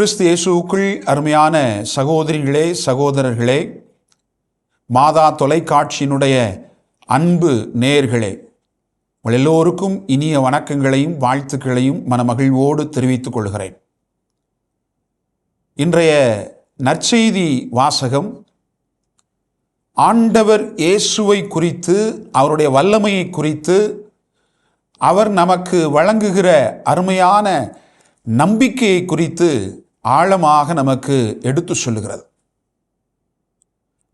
கிறிஸ்து இயேசுக்குள் அருமையான சகோதரிகளே சகோதரர்களே மாதா தொலைக்காட்சியினுடைய அன்பு நேர்களே உங்கள் எல்லோருக்கும் இனிய வணக்கங்களையும் வாழ்த்துக்களையும் மனமகிழ்வோடு தெரிவித்துக் கொள்கிறேன். இன்றைய நற்செய்தி வாசகம் ஆண்டவர் இயேசுவை குறித்து அவருடைய வல்லமையை குறித்து அவர் நமக்கு வழங்குகிற அருமையான நம்பிக்கையை குறித்து ஆழமாக நமக்கு எடுத்து சொல்லுகிறது.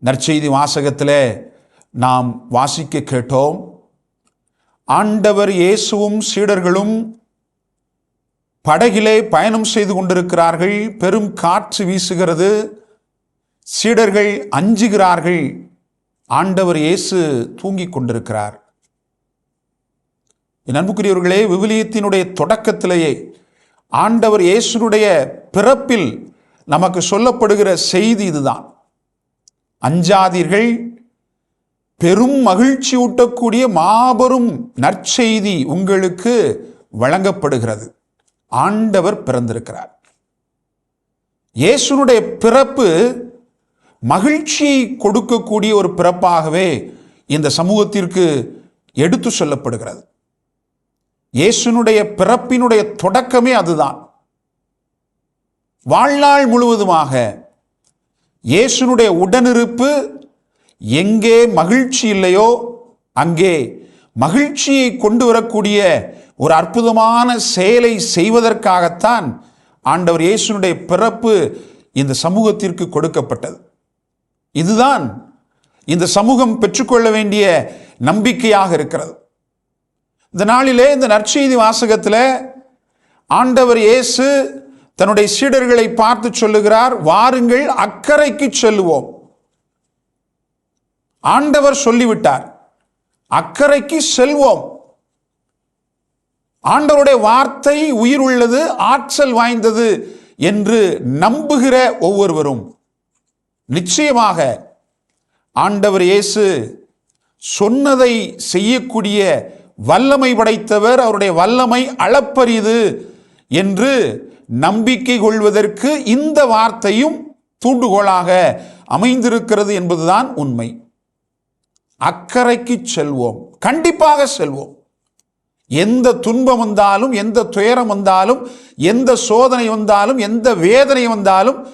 நற்செய்தி வாசகத்தில் நாம் வாசிக்க கேட்டோம். ஆண்டவர் இயேசுவும் சீடர்களும் படகிலே பயணம் செய்து கொண்டிருக்கிறார்கள். பெரும் காற்று வீசுகிறது. சீடர்கள் அஞ்சுகிறார்கள். ஆண்டவர் இயேசு தூங்கிக் கொண்டிருக்கிறார். என் அன்புக்குரியவர்களே விவிலியத்தினுடைய தொடக்கத்திலேயே ஆண்டவர் இயேசுனுடைய பிறப்பில் நமக்கு சொல்லப்படுகிற செய்தி இதுதான். அஞ்சாதீர்கள் பெரும் மகிழ்ச்சி ஊட்டக்கூடிய மாபெரும் நற்செய்தி உங்களுக்கு வழங்கப்படுகிறது. ஆண்டவர் பிறந்திருக்கிறார். இயேசுனுடைய பிறப்பு மகிழ்ச்சியை கொடுக்கக்கூடிய ஒரு பிறப்பாகவே இந்த சமூகத்திற்கு எடுத்து சொல்லப்படுகிறது. இயேசுனுடைய பிறப்பினுடைய தொடக்கமே அதுதான். வாழ்நாள் முழுவதுமாக இயேசுனுடைய உடனிருப்பு எங்கே மகிழ்ச்சி இல்லையோ அங்கே மகிழ்ச்சியை கொண்டு வரக்கூடிய ஒரு அற்புதமான செயலை செய்வதற்காகத்தான் ஆண்டவர் இயேசுனுடைய பிறப்பு இந்த சமூகத்திற்கு கொடுக்கப்பட்டது. இதுதான் இந்த சமூகம் பெற்றுக்கொள்ள வேண்டிய நம்பிக்கையாக இருக்கிறது. இந்த நாளிலே இந்த நற்செய்தி வாசகத்தில் ஆண்டவர் இயேசு தன்னுடைய சீடர்களை பார்த்து சொல்லுகிறார் வாருங்கள் அக்கறைக்கு செல்லுவோம். ஆண்டவர் சொல்லிவிட்டார் அக்கறைக்கு செல்வோம். ஆண்டவருடைய வார்த்தை உயிர் உள்ளது ஆற்றல் வாய்ந்தது என்று நம்புகிற ஒவ்வொருவரும் நிச்சயமாக ஆண்டவர் இயேசு சொன்னதை செய்யக்கூடிய வல்லமை படைத்தவர் அவருடைய வல்லமை அளப்பரிது என்று நம்பிக்கை கொள்வதற்கு இந்த வார்த்தையும் தூண்டுகோலாக அமைந்திருக்கிறது என்பதுதான் உண்மை. அக்கறைக்கு செல்வோம் கண்டிப்பாக செல்வோம். எந்த துன்பம் வந்தாலும் எந்த துயரம் வந்தாலும் எந்த சோதனை வந்தாலும் எந்த வேதனை வந்தாலும்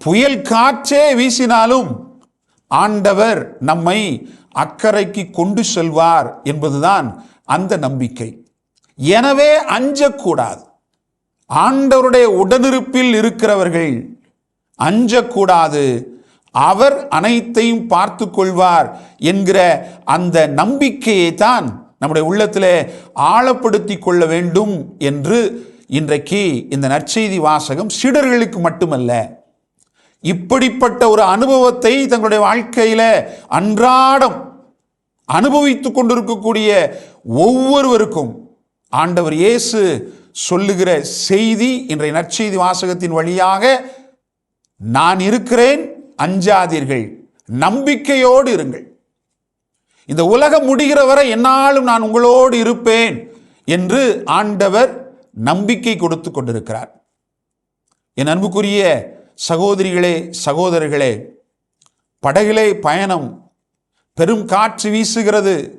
புயல் காற்றே வீசினாலும் ஆண்டவர் நம்மை அக்கறைக்கு கொண்டு செல்வார் என்பதுதான் அந்த நம்பிக்கை. எனவே அஞ்சக்கூடாது. ஆண்டவருடைய உடனிருப்பில் இருக்கிறவர்கள் அஞ்சக்கூடாது. அவர் அனைத்தையும் பார்த்து கொள்வார் என்கிற அந்த நம்பிக்கையை தான் நம்முடைய உள்ளத்தில் ஆழப்படுத்தி கொள்ள வேண்டும் என்று இன்றைக்கு இந்த நற்செய்தி வாசகம் சீடர்களுக்கு மட்டுமல்ல இப்படிப்பட்ட ஒரு அனுபவத்தை தங்களுடைய வாழ்க்கையில அன்றாடம் அனுபவித்துக் கொண்டிருக்கக்கூடிய ஒவ்வொருவருக்கும் ஆண்டவர் இயேசு சொல்லுகிற செய்தி இன்றைய நற்செய்தி வாசகத்தின் வழியாக நான் இருக்கிறேன் அஞ்சாதீர்கள். நம்பிக்கையோடு இருங்கள். இந்த உலகம் முடிகிற வரை என்னாலும் நான் உங்களோடு இருப்பேன் என்று ஆண்டவர் நம்பிக்கை கொடுத்து கொண்டிருக்கிறார். என் அன்புக்குரிய சகோதரிகளே சகோதரர்களே படகிலே பயணம் பெரும் காற்று வீசுகிறது.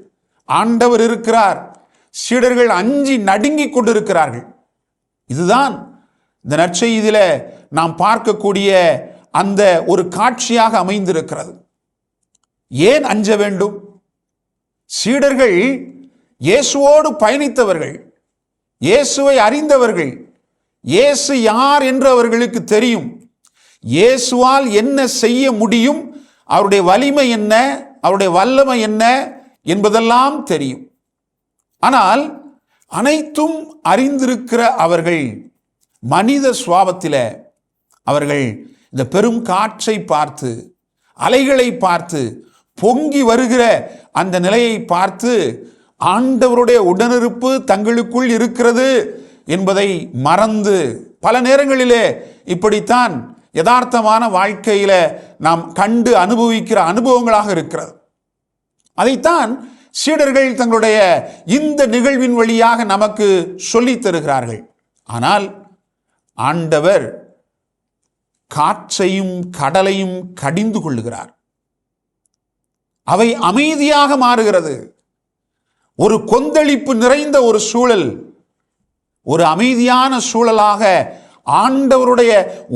ஆண்டவர் இருக்கிறார். சீடர்கள் அஞ்சி நடுங்கிக் கொண்டிருக்கிறார்கள். இதுதான் இந்த நற்செய்தியில் நாம் பார்க்கக்கூடிய அந்த ஒரு காட்சியாக அமைந்திருக்கிறது. ஏன் அஞ்ச வேண்டும்? சீடர்கள் இயேசுவோடு பயணித்தவர்கள் இயேசுவை அறிந்தவர்கள் இயேசு யார் என்று அவர்களுக்கு தெரியும். இயேசுவால் என்ன செய்ய முடியும்? அவருடைய வலிமை என்ன? அவருடைய வல்லமை என்ன? என்பதெல்லாம் தெரியும். ஆனால் அனைத்தும் அறிந்திருக்கிற அவர்கள் மனித சுவாபத்தில் அவர்கள் இந்த பெரும் காற்றை பார்த்து அலைகளை பார்த்து பொங்கி வருகிற அந்த நிலையை பார்த்து ஆண்டவருடைய உடனிருப்பு தங்களுக்குள் இருக்கிறது என்பதை மறந்து பல நேரங்களிலே இப்படித்தான் யதார்த்தமான வாழ்க்கையில நாம் கண்டு அனுபவிக்கிற அனுபவங்களாக இருக்கிறது. அதைத்தான் சீடர்கள் தங்களுடைய இந்த நிகழ்வின் வழியாக நமக்கு சொல்லித் தருகிறார்கள். ஆனால் ஆண்டவர் காற்றையும் கடலையும் கடிந்து கொள்ளுகிறார். அவை அமைதியாக மாறுகிறது. ஒரு கொந்தளிப்பு நிறைந்த ஒரு சூழல் ஒரு அமைதியான சூழலாக ஆண்டவருடைய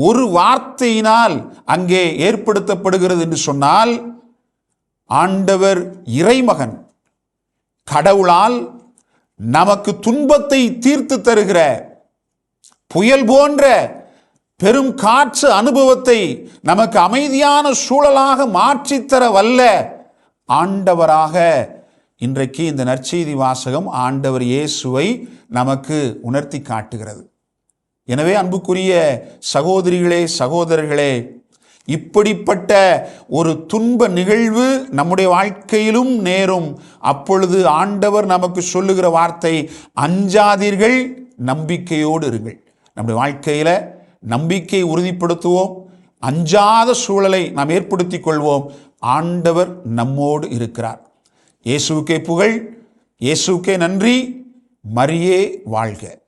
ஒரு வார்த்தையினால் அங்கே ஏற்படுத்தப்படுகிறது என்று சொன்னால் ஆண்டவர் இறைமகன். கடவுளால் நமக்கு துன்பத்தை தீர்த்து தருகிற புயல் போன்ற பெரும் காற்று அனுபவத்தை நமக்கு அமைதியான சூழலாக மாற்றித்தர வல்ல ஆண்டவராக இன்றைக்கு இந்த நற்செய்தி வாசகம் ஆண்டவர் இயேசுவை நமக்கு உணர்த்தி காட்டுகிறது. எனவே அன்புக்குரிய சகோதரிகளே சகோதரர்களே இப்படிப்பட்ட ஒரு துன்ப நிகழ்வு நம்முடைய வாழ்க்கையிலும் நேரும். அப்பொழுது ஆண்டவர் நமக்கு சொல்லுகிற வார்த்தை அஞ்சாதீர்கள் நம்பிக்கையோடு இருங்கள். நம்முடைய வாழ்க்கையில் நம்பிக்கை உறுதிப்படுத்துவோம். அஞ்சாத சூழலை நாம் ஏற்படுத்திக் கொள்வோம். ஆண்டவர் நம்மோடு இருக்கிறார். இயேசுக்கே புகழ் இயேசுக்கே நன்றி. மரியே வாழ்க.